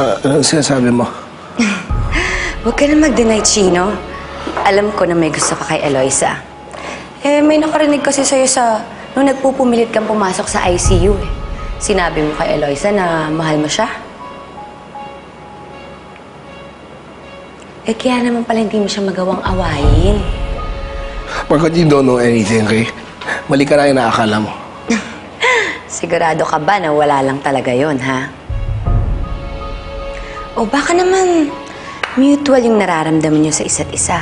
Ah, anong sinasabi mo? Huwag ka na mag-deny, Chino. Alam ko na may gusto ka kay Eloisa. Eh, may nakarinig kasi sa'yo sa... Nung nagpupumilit kang pumasok sa ICU eh. Sinabi mo kay Eloisa na mahal mo siya. Eh, kaya naman pala hindi mo siya magawang awayin. Pagkat you don't know anything, okay? Mali ka na yung naakala mo. Sigurado ka ba na wala lang talaga yon ha? O baka naman mutual yung nararamdaman niyo sa isa't isa.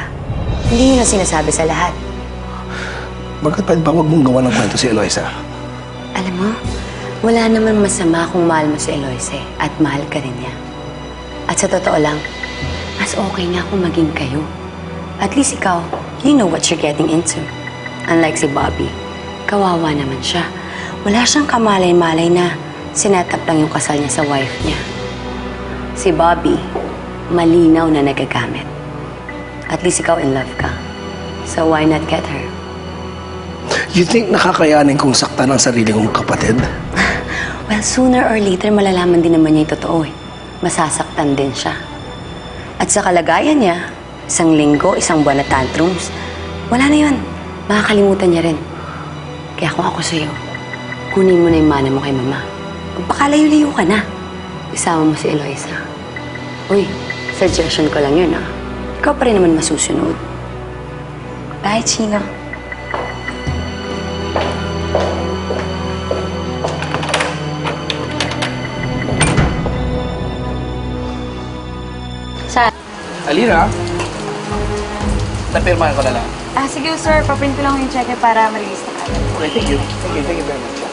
Hindi niyo na sinasabi sa lahat. Bakit pa ba huwag mong gawa ng kwento si Eloisa? Alam mo, wala naman masama kung mahal mo si Eloise at mahal ka rin niya. At sa totoo lang, mas okay nga kung maging kayo. At least ikaw, you know what you're getting into. Unlike si Bobby, kawawa naman siya. Wala siyang kamalay-malay na sinetap lang yung kasal niya sa wife niya. Si Bobby, malinaw na nagagamit. At least ikaw in love ka. So why not get her? You think nakakayanin kong saktan ang sarili kong kapatid? Well, sooner or later, malalaman din naman niya yung totoo eh. Masasaktan din siya. At sa kalagayan niya, isang linggo, isang buwan na tantrums, wala na yun. Makakalimutan niya rin. Kaya kung ako sa'yo, kunin mo na yung mana mo kay mama. Magpakalayo-layo ka na. Isama mo si Eloisa. Uy, suggestion ko lang yun ah. Ikaw pa rin naman masusunod. Bye, Chino. Sa... Alina? Napirmahan ko na lang. Ah, sige sir, paprint ko lang yung cheque para ma-release na kagad. Okay, thank you. Thank you, thank you very much.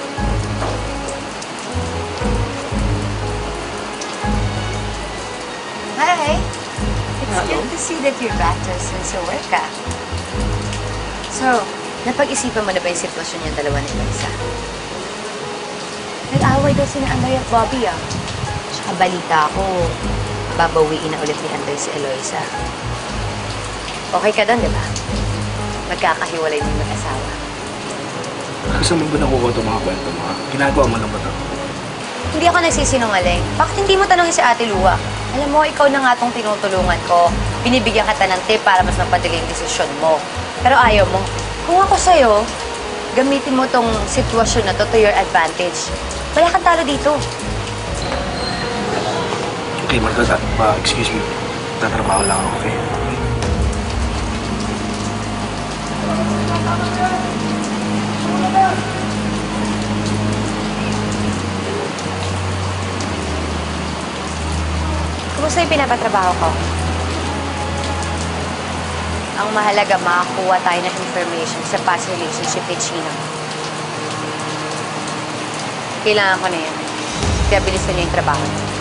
To see that you're back to us since your work, ah. So, napag-isipan mo na ba yung sitwasyon niya dalawa ni Eloisa? Nag-away daw si Andoy at Bobby, ah. Tsaka balita ako, babawiin na ulit ni Andoy si Eloisa. Okay ka doon, di ba? Magkakahiwalay ng mag-asawa. Gusto mo ba nakuha itong mga kwento mo? ha? Ginagawa mo lang ba ito? Hindi ako nagsisinungaling. Bakit hindi mo tanongin si Ate Lua? Alam mo, ikaw na nga tong tinutulungan ko. Binibigyan kita ng tip para mas mapadali yung desisyon mo. Pero ayaw mo. Kung ako sa'yo, gamitin mo tong sitwasyon na to to your advantage. Wala kang talo dito. Okay, Marcos, ah, uh, excuse me. Tatrabaho lang ako, okay? Kumusta yung pinapatrabaho ko? Ang mahalaga, makakuha tayo ng information sa past relationship ni Chino. Kailangan ko na yan. Kaya bilisan niyo yung trabaho niyo.